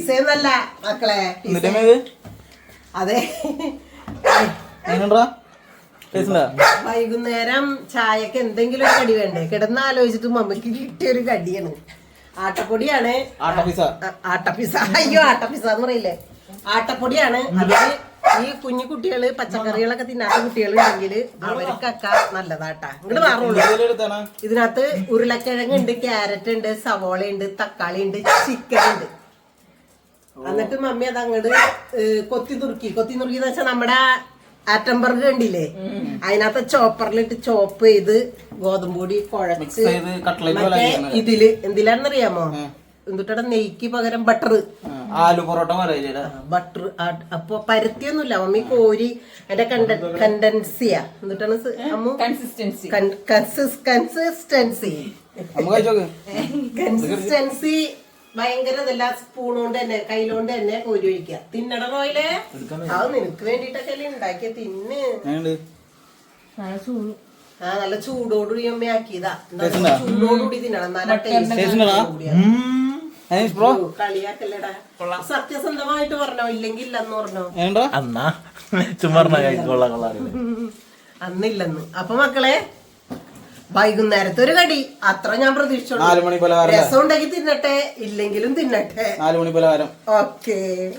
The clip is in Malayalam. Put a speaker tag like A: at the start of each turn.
A: പിസയെന്നല്ല മക്കളെ അതെ. വൈകുന്നേരം ചായക്ക് എന്തെങ്കിലും ഒരു കടി വേണ്ടേ? കിടന്ന് ആലോചിച്ചിട്ട് മമ്മിക്ക് കിട്ടിയ ഒരു കടിയാണ്. ആട്ടപ്പൊടിയാണ്. ആട്ടപ്പിസ അയ്യോ ആട്ടപ്പിസ എന്ന് പറയില്ലേ? ആട്ടപ്പൊടിയാണ്. ഈ കുഞ്ഞു കുട്ടികൾ പച്ചക്കറികളൊക്കെ തിന്നാത്ത കുട്ടികളുണ്ടെങ്കിൽ അവർക്കൊക്കെ നല്ലതാട്ടാ. ഇങ്ങോട്ട് മാറുള്ളൂ. ഇതിനകത്ത് ഉരുളക്കിഴങ്ങ് ഉണ്ട് ക്യാരറ്റ് ഉണ്ട് സവോള ഉണ്ട് തക്കാളി ഉണ്ട് ചിക്കൻ ഉണ്ട് എന്നിട്ട് മമ്മി അത് അങ്ങോട്ട് കൊത്തി നുറുക്കി. കൊത്തി നുറുക്കി എന്ന് വെച്ചാൽ നമ്മുടെ ആറ്റംബർഗ് കണ്ടില്ലേ? അതിനകത്ത് ചോപ്പറിലിട്ട് ചോപ്പ് ചെയ്ത് ഗോതമ്പ് പൊടി കുഴച്ച് മറ്റേ. ഇതിൽ എന്തിലാണെന്നറിയാമോ? എന്നിട്ടാ നെയ്ക്ക് പകരം ബട്ടർ
B: ആലു പൊറോട്ട
A: ബട്ടർ അപ്പൊ പരുത്തിയൊന്നുമില്ല. മമ്മി കോരി അതിന്റെ കണ്ട കണ്ടൻസിയാ. എന്നിട്ടാണ്
C: കൺസിസ്റ്റൻസി
A: കൺസിസ്റ്റൻസി ഭയങ്കര ഇതല്ല സ്പൂൺ കൊണ്ട് തന്നെ കയ്യിലോണ്ട് തന്നെ കോരി ഒഴിക്കുക. തിന്നട റോയിലെ? അത് നിനക്ക് വേണ്ടിട്ടൊക്കെ അല്ലേ ഉണ്ടാക്കിയ? തിന്ന്. ആ നല്ല ചൂടോടുകൂടി അമ്മ ആക്കിയതാ? ചൂടോടുകൂടി തിന്നണം. കളിയാക്കല്ലടാ. സത്യസന്ധമായിട്ട് പറഞ്ഞോ? ഇല്ലെങ്കിൽ ഇല്ലെന്ന് പറഞ്ഞോ?
B: എങ്ങനെയുണ്ടാ
D: അന്നാ. ചുമ്മാ കൊള്ള കൊള്ളാറില്ല
A: അന്നില്ലെന്ന്. അപ്പൊ മക്കളെ വൈകുന്നേരത്തെ ഒരു കടി. അത്ര ഞാൻ പ്രതീക്ഷിച്ചോളൂ.
B: പലഹാരം
A: രസം ഉണ്ടാക്കി തിന്നട്ടെ ഇല്ലെങ്കിലും തിന്നട്ടെ.
B: നാലുമണി പലഹാരം.
A: ഓക്കേ.